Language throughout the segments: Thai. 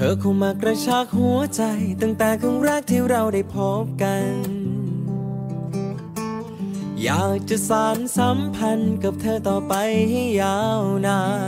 เธอเข้ามากระชากหัวใจ ตั้งแต่ครั้งแรกที่เราได้พบกัน อยากจะสานสัมพันธ์กับเธอต่อไปให้ยาวนาน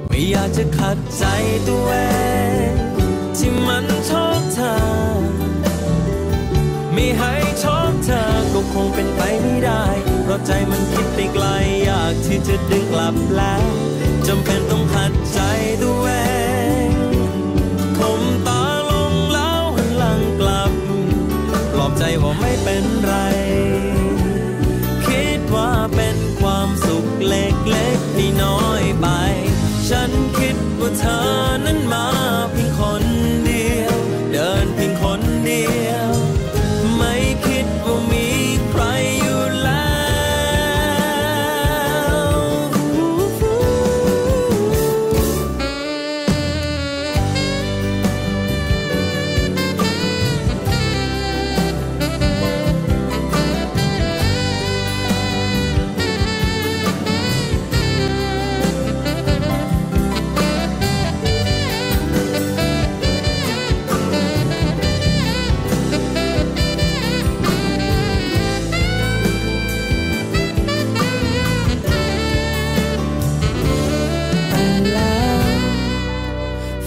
ไม่อยากจะขัดใจตัวเองที่มันชอบเธอ ไม่ให้ชอบเธอก็คงเป็นไปไม่ได้ เพราะใจมันคิดไปไกลอยากที่จะดึงกลับแล้วจำเป็น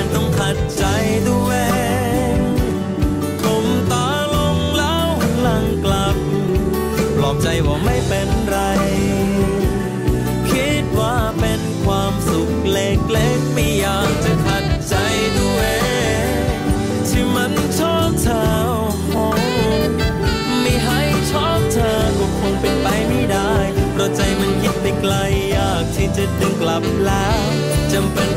น อบใจว่าไม่เป็นไร คิดว่าเป็นความสุขเล็กๆไม่อยากจะขัดใจตัวเองที่มันชอบเธอโอ้ไม่ให้ชอบเธอก็คงเป็นไปไม่ได้ เพราะใจมันคิดไปไกลอยากที่จะดึงกลับแล้วจำเป็น